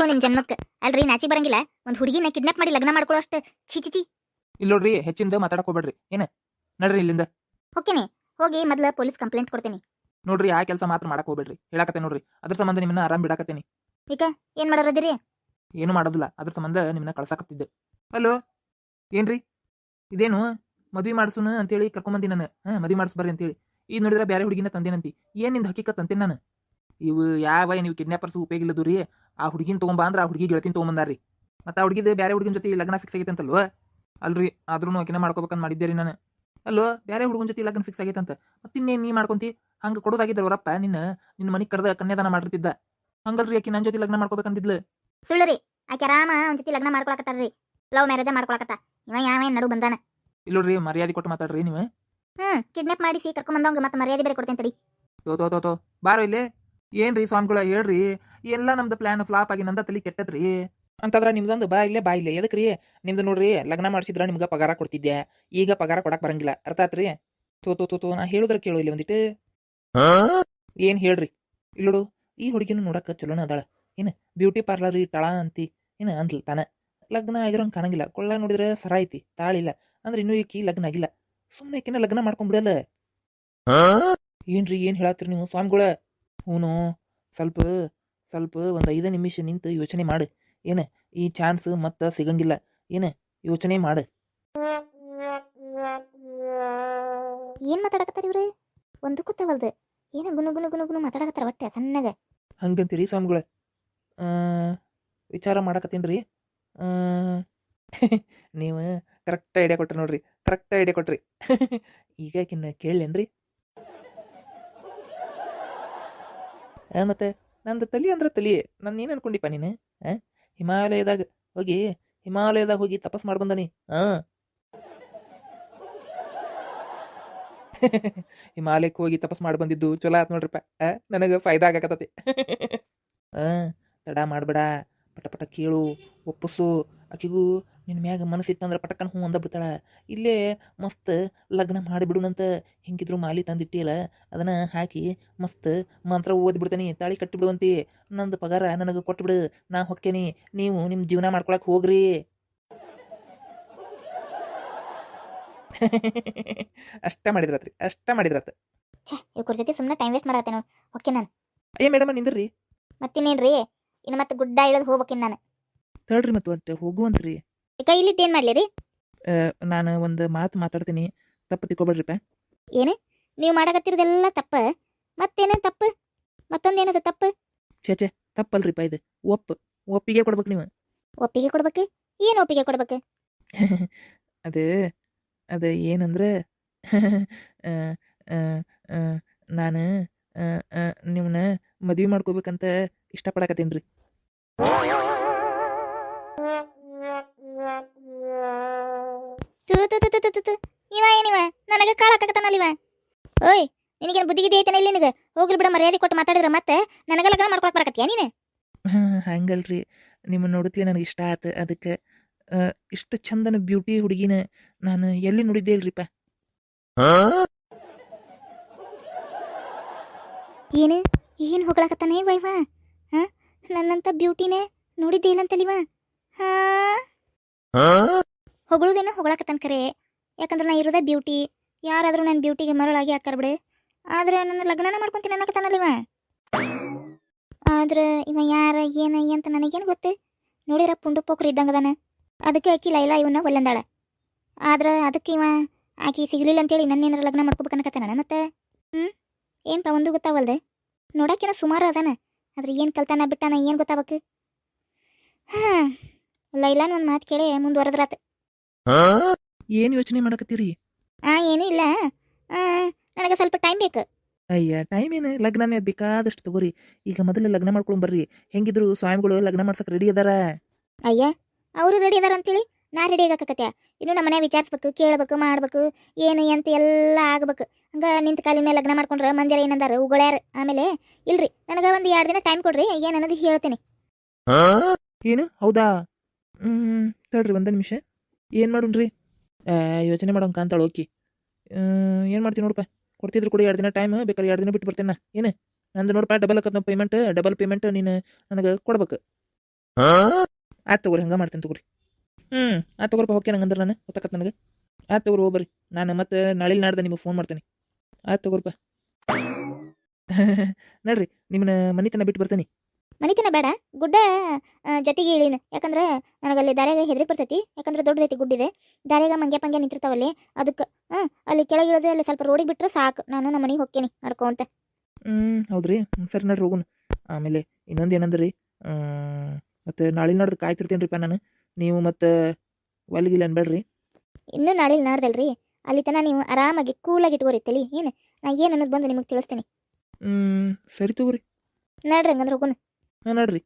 ಥೋ ನಿಮ್ ಜನ್ಮಕ್ಕೆ? ಅಲ್ರಿ ನಾಚಿ ಬರಂಗಿಲ್ಲ. ಒಂದ್ ಹುಡುಗಿನ ಕಿಡ್ನಾಪ್ ಮಾಡಿ ಲಗ್ನ ಮಾಡ್ಕೊಳ್ಳೋ ಅಷ್ಟ ಚಿ ಚಿ ಚಿ ಇಲ್ಲಿ ನೋಡ್ರಿ ಹೆಚ್ಚಿಂದ ಮಾತಾಡಕ್ ಹೋಗ್ಬೇಡ್ರಿ. ಏನ? ನಡ್ರಿ ಇಲ್ಲಿಂದ. ಹೋಗ್ತೀನಿ. ಹೋಗಿ ಮೊದ್ಲ ಪೊಲೀಸ್ ಕಂಪ್ಲೇಂಟ್ ಕೊಡ್ತೀನಿ. ನೋಡ್ರಿ ಆ ಕೆಲಸ ಮಾತ್ರ ಮಾಡಕ್ ಹೋಗ್ಬೇಡ್ರಿ. ಹೇಳಕತ್ತೆ ನೋಡ್ರಿ. ಅದ್ರ ಸಂಬಂಧ ನಿಮ್ಮನ್ನ ಆರಾಮ್ ಬಿಡಾಕತ್ತೇನಿ. ಈಗ ಏನ್ ಮಾಡೋರದಿರಿ ಏನು ಮಾಡೋದಿಲ್ಲ. ಅದ್ರ ಸಂಬಂಧ ನಿಮ್ಮನ್ನ ಕಳ್ಸಾಕತ್ತಿದ್ದೆ. ಹಲೋ? ಏನ್ರಿ? ಇದೇನು? ಮದ್ವಿ ಮಾಡ್ಸುನು ಅಂತೇಳಿ ಕರ್ಕೊಂಬಂದಿ ನಾನು. ಹಾ ಮದ್ವಿ ಮಾಡಿಸ್ ಬರ್ರಿ ಅಂತೇಳಿ. ಈಗ ನೋಡಿದ್ರೆ ಬೇರೆ ಹುಡುಗಿನ ತಂದೇನಂತಿ. ಏನ್ನಿಂದ ಹಕ್ಕಿಕತ್ ಅಂತೀನಿ ನಾನು? ಇವು ಯಾವ ನೀವು ಕಿಡ್ನಾಪರ್ಸ್ ಉಪಯೋಗ ಇಲ್ಲದು ರೀ ಆ ಹುಡುಗಿನ ತೊಗೊಂಬ ಅಂದ್ರೆ ಆ ಹುಡುಗಿ ಗೆಳತಿನ ತೊಗೊಂಬಂದಾರ್ರಿ. ಮತ್ತೆ ಆ ಹುಡುಗಿದ ಬೇರೆ ಹುಡುಗಿನ ಜೊತೆ ಲಗ್ನ ಫಿಕ್ಸ್ ಆಗೈತೆ ಅಂತಲ್ವ ಅಲ್ರಿ ಆದ್ರೂ ಆಕಿನ ಮಾಡ್ಕೋಬೇಕಂತ ಮಾಡಿದ್ದೆ ರೀ ನಾನು. ಅಲ್ಲೋ ಬೇರೆ ಹುಡುಗನ ಜೊತೆ ಲಗ್ನ ಫಿಕ್ಸ್ ಆಗೈತೆ ಅಂತ ಮತ್ತೆ ಇನ್ನೇನು ನೀ ಮಾಡ್ಕೊಂತಿ? ಹಂಗೆ ಕೊಡೋದಾಗಿದ್ದ ಅವರಪ್ಪ ನಿನ್ನ ನಿನ್ನ ಮನೆಗೆ ಕರೆದ ಕನ್ಯಾದಾನ ಮಾಡಿರ್ತಿದ್ದ ಹಂಗಲ್ರಿ ಆಕಿ ನನ್ನ ಜೊತೆ ಲಗ್ನ ಮಾಡ್ಕೋಬೇಕಂದಿದ್ಲು. ಸುಳ್ಳು ರೀ ಆಕೆ ಆರಾಮ ಅವ್ನ ಜೊತೆ ಲಗ್ನ ಮಾಡ್ಕೊಳಕತ್ತಾರ್ರಿ. Love marriage ಮಾಡ್ಕೊಳಕತ್ತ. ಇವ ಯಾವ ನಡು ಬಂದಾನ. ಇಲ್ಲೋಡ್ರಿ ಮರ್ಯಾದೆ ಕೊಟ್ಟು ಮಾತಾಡ್ರಿ ನೀವು. ಹ್ಮ್ ಕಿಡ್ನಾಪ್ ಮಾಡಿಸಿ ಕರ್ಕೊಂಡ್ ಮತ್ತೆ ಮರ್ಯಾದೆ ಬೇರೆ ಕೊಡ್ತೇನೆ ತಡಿ. ತೋ ತೋ ತೋ. ಬಾರೋ ಇಲ್ಲೇ. ಏನ್ರಿ ಸ್ವಾಮಿಗಳ, ಹೇಳ್ರಿ. ಎಲ್ಲ ನಮ್ದು ಪ್ಲಾನ್ ಫ್ಲಾಪ್ ಆಗಿ ನಂದ ತಲೆ ಕೆಟ್ಟದ್ರಿ. ಅಂತಂದ್ರ ನಿಮ್ದೊಂದು ಬಾ ಇಲ್ಲೇ ಬಾ ಇಲ್ಲೇ. ಎದಕ್ರಿ? ನಿಮ್ದು ನೋಡ್ರಿ, ಲಗ್ನ ಮಾಡಿಸಿದ್ರ ನಿಮ್ಗೆ ಪಗಾರ ಕೊಡ್ತಿದ್ದೆ ಈಗ ಪಗಾರ ಕೊಡಕ್ ಬರಂಗಿಲ್ಲ. ಅರ್ಥ ಆತ್ರಿ? ತೋ ತೋ ತೋ ನಾ ಹೇಳುದ್ರ ಕೇಳು ಇಲ್ಲಿ ಒಂದಿಟ್ಟು ಏನ್ ಹೇಳ್ರಿ? ಇಲ್ಲೋಡು ಈ ಹುಡುಗಿನ ನೋಡಕ್ ಚಲೋನ ಅದಾಳ. ಏನ ಬ್ಯೂಟಿ ಪಾರ್ಲರ್ ಟಳ ಅಂತಿ. ಏನ ಅಂದ್ಲ ತಾನ? ಲಗ್ನ ಆಗಿರೋಂಗ್ ಕಾಣಂಗಿಲ್ಲ. ಕೊಳ್ಳ ನೋಡಿದ್ರೆ ಸರ ಐತಿ, ತಾಳಿಲ್ಲ. ಅಂದ್ರೆ ಇನ್ನೂ ಈಕಿ ಲಗ್ನ ಆಗಿಲ್ಲ. ಸುಮ್ಮನೆ ಈಕಿನ ಲಗ್ನ ಮಾಡ್ಕೊಂಡ್ಬಿಡಲ್ಲ ಏನ್ರಿ, ಏನ್ ಹೇಳತ್ರಿ ನೀವು ಸ್ವಾಮಿಗಳ? ಹೂನು ಸ್ವಲ್ಪ ಸ್ವಲ್ಪ ಒಂದು ಐದು ನಿಮಿಷ ನಿಂತು ಯೋಚನೆ ಮಾಡು. ಏನು ಈ ಚಾನ್ಸ್ ಮತ್ತೆ ಸಿಗಂಗಿಲ್ಲ. ಏನು ಯೋಚನೆ ಮಾಡು. ಏನು ಮಾತಾಡಕತ್ತಾರ ಇವ್ರೆ? ಒಂದು ಕೂತವಲ್ದು. ಏನ ಗುನು ಗುನು ಗುನು ಗುನು ಮಾತಾಡಕತ್ತಾರ ಒಟ್ಟೆ ಸಣ್ಣಗ. ಹಂಗಂತೀರಿ ಸ್ವಾಮಿಗಳ? ವಿಚಾರ ಮಾಡಕತ್ತೀನಿ ಆ, ನೀವು ಕರೆಕ್ಟ್ ಐಡಿಯಾ ಕೊಟ್ರಿ ನೋಡ್ರಿ. ಕರೆಕ್ಟ್ ಐಡಿಯಾ ಕೊಟ್ರಿ. ಈಗ ಇನ್ನ ಕೇಳೇನ್ರಿ? ಮತ್ತೆ ನಂದು ತಲಿ ಅಂದ್ರೆ ತಲಿ. ನಾನು ಏನು ಅನ್ಕೊಂಡಿಪ್ಪ ನೀನು? ಹಾಂ ಹಿಮಾಲಯದಾಗ ಹೋಗಿ ಹಿಮಾಲಯದಾಗ ಹೋಗಿ ತಪಸ್ ಮಾಡ್ಬಂದಾನಿ ಹಾಂ ಹಿಮಾಲಯಕ್ಕೆ ಹೋಗಿ ತಪಸ್ ಮಾಡಿ ಬಂದಿದ್ದು ಚಲೋ ಆಯ್ತು ನೋಡ್ರಿಪ್ಪ. ನನಗೆ ಫೈದಾ ಆಗಕತ್ತತಿ. ಹಾಂ ತಡ ಮಾಡಬೇಡ. ಪಟ ಪಟ ಕೇಳು, ಒಪ್ಪಿಸು. ಆಕಿಗೂ ನಿನ್ನ ಮ್ಯಾಗ ಮನಸ್ಸಿತ್ತಂದ್ರೆ ಪಟಕನ್ ಹ್ಞೂ ಅಂದ ಬಿಡ್ತಾಳ. ಇಲ್ಲೇ ಮಸ್ತ್ ಲಗ್ನ ಮಾಡಿಬಿಡುನಂತ ಹಿಂಗಿದ್ರು ಮಾಲಿ ತಂದಿಟ್ಟಿಲ್ಲ ಅದನ್ನ ಹಾಕಿ ಮಸ್ತ್ ಮಂತ್ರ ಓದ್ಬಿಡ್ತಾನೆ ತಾಳಿ ಕಟ್ಟಿಬಿಡುವಂತಿ ನಂದು ಪಗಾರ ನನಗೆ ಕೊಟ್ಬಿಡು ನಾ ಹೊಕ್ಕೇನಿ. ನೀವು ನಿಮ್ಮ ಜೀವನ ಮಾಡ್ಕೊಳಕ್ ಹೋಗ್ರಿ. ಅಷ್ಟ ಮಾಡಿದ್ರತ್ರಿ ಅಷ್ಟ ಮಾಡಿದ್ರತ್. ಛೇ ಇವ್ರ ಜೊತೆ ಸುಮ್ಮನೆ ಟೈಮ್ ವೇಸ್ಟ್ ಮಾಡತ್ತೆ ನೋಡಿ. ಓಕೆ ನಾನು? ಏ ಮೇಡಮ್ ನಿಂದ್ರಿ. ಮತ್ತಿನ್ನೇನ್ರಿ? ಇನ್ನು ಮತ್ತೆ ಗುಡ್ಡ ಇಳಿದು ಹೋಗ್ಬೇಕಿನ್ ನಾನು? ತಡ್ರಿ ಮತ್ತೆ ಹೋಗುವಂತ್ರಿ. ಈಗ ಇಲ್ಲಿದ್ದು ಏನ್ ಮಾಡ್ಲಿ ರೀ? ನಾನು ಒಂದು ಮಾತು ಮಾತಾಡ್ತೀನಿ. ತಪ್ಪು ತಿಕ್ಕೋಬೇಡ್ರಿಪ್ಪ ಏನು? ನೀವು ಮಾಡಕತ್ತಿರೋದೆಲ್ಲ ತಪ್ಪ? ಮತ್ತೇನ ತಪ್ಪು? ಮತ್ತೊಂದೇನದ ತಪ್ಪು? ಛೇ ಛೇ ತಪ್ಪಲ್ರಿಪ್ಪ ಇದು. ಒಪ್ಪು. ಒಪ್ಪಿಗೆ ಕೊಡ್ಬೇಕು ನೀವು. ಒಪ್ಪಿಗೆ ಕೊಡ್ಬೇಕು? ಏನು ಒಪ್ಪಿಗೆ ಕೊಡ್ಬೇಕು? ಅದು ಅದು ಏನಂದ್ರೆ ನಾನು ನಿಮ್ಮನ್ನ ಮದ್ವೆ ಮಾಡ್ಕೋಬೇಕಂತ ಇಷ್ಟಪಡಕತ್ತೀನಿ ರೀ. ತು ತು ತು ತು ತು. ಇವ ಏನಿವ ನನಗೆ ಕಾಳಾಕತ್ತಾನಲ್ಲ ಇವ ಓಯ್ ನಿನಗೇನು ಬುದ್ಧಿಗಿದ್ದೆ ಐತನ ಇಲ್ಲಿ ನಿನಗೆ? ಹೋಗ್ಲಿ ಬಿಡ ಮರ್ಯಾದೆ ಕೊಟ್ಟು ಮಾತಾಡಿದ್ರೆ ಮತ್ತೆ ನನಗೆ ಲಗ್ನ ಮಾಡ್ಕೊಳಕ್ ಬರಕತ್ತೀಯ ನೀನು? ಹಂಗಲ್ರಿ. ನಿಮ್ಮ ನೋಡುತ್ತಲೇ ನನಗೆ ಇಷ್ಟ ಆತು. ಅದಕ್ಕೆ ಇಷ್ಟು ಚಂದನ ಬ್ಯೂಟಿ ಹುಡುಗಿನ ನಾನು ಎಲ್ಲಿ ನೋಡಿದ್ದೆ ಇಲ್ರಿಪ್ಪ ಏನು? ಏನು ಹೊಗಳಕತ್ತಾನೆ ವೈವ? ಹಾ? ನನ್ನಂತ ಬ್ಯೂಟಿನೇ ನೋಡಿದ್ದೆ ಇಲ್ಲಂತಲಿವ ಹಾ? ಹೊಗಳುದೇನೋ ಹೊಗಳಕತ್ತಾನ ಕರೆ. ಯಾಕಂದ್ರೆ ನಾ ಇರೋದೇ ಬ್ಯೂಟಿ ಯಾರಾದರೂ ನನ್ನ ಬ್ಯೂಟಿಗೆ ಮರಳಾಗಿ ಹಾಕಾರ ಬಿಡು. ಆದ್ರೆ ನನ್ನ ಲಗ್ನನ ಮಾಡ್ಕೊಂತೀನಿ ಅನ್ನಕತ್ತಾನಲ್ಲಿವ ಆದ್ರೆ ಇವ ಯಾರ, ಏನ ಅಂತ ನನಗೇನು ಗೊತ್ತು. ನೋಡಿರ ಪುಂಡು ಪೋಕ್ರು ಇದ್ದಂಗದಾನ ಅದಕ್ಕೆ ಆಕಿ ಲೈಲಾ ಇವನ್ನ ಒಲ್ಲಂದಾಳ. ಆದ್ರೆ ಅದಕ್ಕೆ ಇವ ಆಕಿ ಸಿಗ್ಲಿಲ್ಲ ಅಂತೇಳಿ ನನ್ನೇನಾರ ಲಗ್ನ ಮಾಡ್ಕೋಬೇಕನ್ನಕತ್ತಾನ ಮತ್ತೆ? ಹ್ಞೂ ಏನಪ್ಪ ಒಂದು ಗೊತ್ತಾವಲ್ದೆ? ನೋಡಕ್ಕೇನೋ ಸುಮಾರು ಅದಾನ. ಆದ್ರೆ ಏನು ಕಲ್ತಾನ ಬಿಟ್ಟಾನ ಏನು ಗೊತ್ತಾಗಬೇಕು ಹಾಂ, ಲೈಲಾನ್ ಒಂದು ಮಾತು ಕೇಳಿ ಮುಂದುವರೆದ್ರಾತ ಏನು ಯೋಚನೆ ಮಾಡಕತ್ತೀರಿ? ಆ ಏನೂ ಇಲ್ಲ. ಆ, ನನಗೆ ಸ್ವಲ್ಪ ಟೈಮ್ ಬೇಕು. ಅಯ್ಯ ಟೈಮ್ ಏನು? ಲಗ್ನನೇ ಬೇಕಾದಷ್ಟು ತಗೋರಿ. ಈಗ ಮೊದಲು ಲಗ್ನ ಮಾಡ್ಕೊಂಡ್ ಬರ್ರಿ. ಹೆಂಗಿದ್ರು ಸ್ವಾಮಿಗಳು ಲಗ್ನ ಮಾಡ್ಸಕ್ ರೆಡಿ ಅದಾರ? ಅಯ್ಯ ಅವರು ರೆಡಿ ಅದಾರ ಅಂತೇಳಿ ನಾ ರೆಡಿ ಆಗಕತ್ತೆ ಇನ್ನು ನಮ್ಮನೆ ವಿಚಾರಿಸ್ಬೇಕು ಕೇಳ್ಬೇಕು ಮಾಡ್ಬೇಕು ಏನು ಅಂತ ಎಲ್ಲ ಆಗ್ಬೇಕು. ಹಂಗ ನಿಂತ ಕಾಲಿನ ಮೇಲೆ ಲಗ್ನ ಮಾಡ್ಕೊಂಡ್ರೆ ಮಂದಿರ ಏನಂದಾರ? ಉಗುಳ್ಯಾರ? ಆಮೇಲೆ ಇಲ್ರಿ ನನಗೆ ಒಂದು ಎರಡು ದಿನ ಟೈಮ್ ಕೊಡ್ರಿ ಏನು ಅನ್ನೋದು ಹೇಳ್ತೀನಿ. ಏನು? ಹೌದಾ? ಹ್ಮ್ ತಡ್ರಿ ಒಂದ್ ನಿಮಿಷ. ಏನು ಮಾಡುಣ್ರಿ? ಆ, ಯೋಚನೆ ಮಾಡೋಂಕ ಅಂತಾಳ ಓಕೆ. ಏನು ಮಾಡ್ತೀನಿ ನೋಡಪ್ಪ? ಕೊಡ್ತಿದ್ರು ಕೂಡ ಎರಡು ದಿನ ಟೈಮ್ ಬೇಕಾದ್ರೆ ಎರಡು ದಿನ ಬಿಟ್ಟು ಬರ್ತೇನೆ ಏನು? ನಂದು ನೋಡಪ್ಪ ಡಬಲ್ ಆಕತ್ ಪೇಮೆಂಟ್ ಡಬಲ್ ಪೇಮೆಂಟ್ ನೀನು ನನಗೆ ಕೊಡ್ಬೇಕು. ಆಯ್ತು ತಗೋರಿ ಹಂಗೆ ಮಾಡ್ತೀನಿ ತಗೋರಿ. ಹ್ಞೂ ಆಯ್ತು ತಗೋರಪ್ಪ ಹೋಗ್ತೇನೆ ಹಂಗಂದ್ರೆ ನಾನು ಗೊತ್ತಾಕತ್ತೆ ನನಗೆ. ಆಯ್ತು ತಗೋರಿ ಹೋಗ್ಬರ್ರಿ. ನಾನು ಮತ್ತೆ ನಾಳೆ ನಾಡ್ದೆ ನಿಮಗೆ ಫೋನ್ ಮಾಡ್ತೇನೆ. ಆಯ್ತು ತಗೋರಪ್ಪ. ನೋಡ್ರಿ ನಿಮ್ಮನ್ನ ಮನೆ ತನಕ ಬಿಟ್ಟು ಬರ್ತೀನಿ. ಮನಿತನ ಬೇಡ. ಗುಡ್ಡ ಜೊತೆಗೆ ಇಳಿನ. ಯಾಕಂದ್ರೆ ನನಗಲ್ಲಿ ದಾರ್ಯಾಗ ಹೆದರಿ ಬರ್ತೈತಿ. ಯಾಕಂದ್ರೆ ದೊಡ್ಡದೈತಿ ಗುಡ್ಡಿದೆ. ದಾರ್ಯಾಗ ಮಂಗೆ ಪಂಗೆ ನಿಂತಿರ್ತಾವಲ್ಲಿ ಅದಕ್ಕೆ ಹಾಂ ಅಲ್ಲಿ ಕೆಳಗೆ ಇಳಿದು ಅಲ್ಲಿ ಸ್ವಲ್ಪ ರೋಡಿಗೆ ಬಿಟ್ಟರೆ ಸಾಕು. ನಾನು ನಮ್ಮ ಮನೆಗೆ ಹೋಗ್ತೀನಿ ನಡ್ಕೊಂತ ಹ್ಞೂ ಹೌದ್ರಿ. ಸರಿ ನಡ್ರಿ ಹೋಗುನು ಆಮೇಲೆ ಇನ್ನೊಂದು ಏನಂದ್ರಿ? ಮತ್ತು ನಾಳೆ ನಾಡ್ದು ಕಾಯ್ತಿರ್ತೇನೆ ರೀ ನಾನು. ನೀವು ಮತ್ತು ಒಲ್ಗಿಲ್ಲ ಅನ್ಬೇಡ್ರಿ ಇನ್ನೂ ನಾಳೆ ನಾಡ್ದಲ್ರಿ. ಅಲ್ಲಿ ತನ ನೀವು ಆರಾಮಾಗಿ ಕೂಲಾಗಿ ಇಟ್ಕೋರಿ ತಲಿ ಏನು? ನಾ ಏನು ಅನ್ನೋದು ಬಂದು ನಿಮಗೆ ತಿಳಿಸ್ತೀನಿ. ಹ್ಞೂ ಸರಿ ತಗೋರಿ. ನಡ್ರಿ ಹಂಗಂದ್ರೆ ಹೋಗೋಣ. ಹಾಂ ನೋಡ್ರಿ.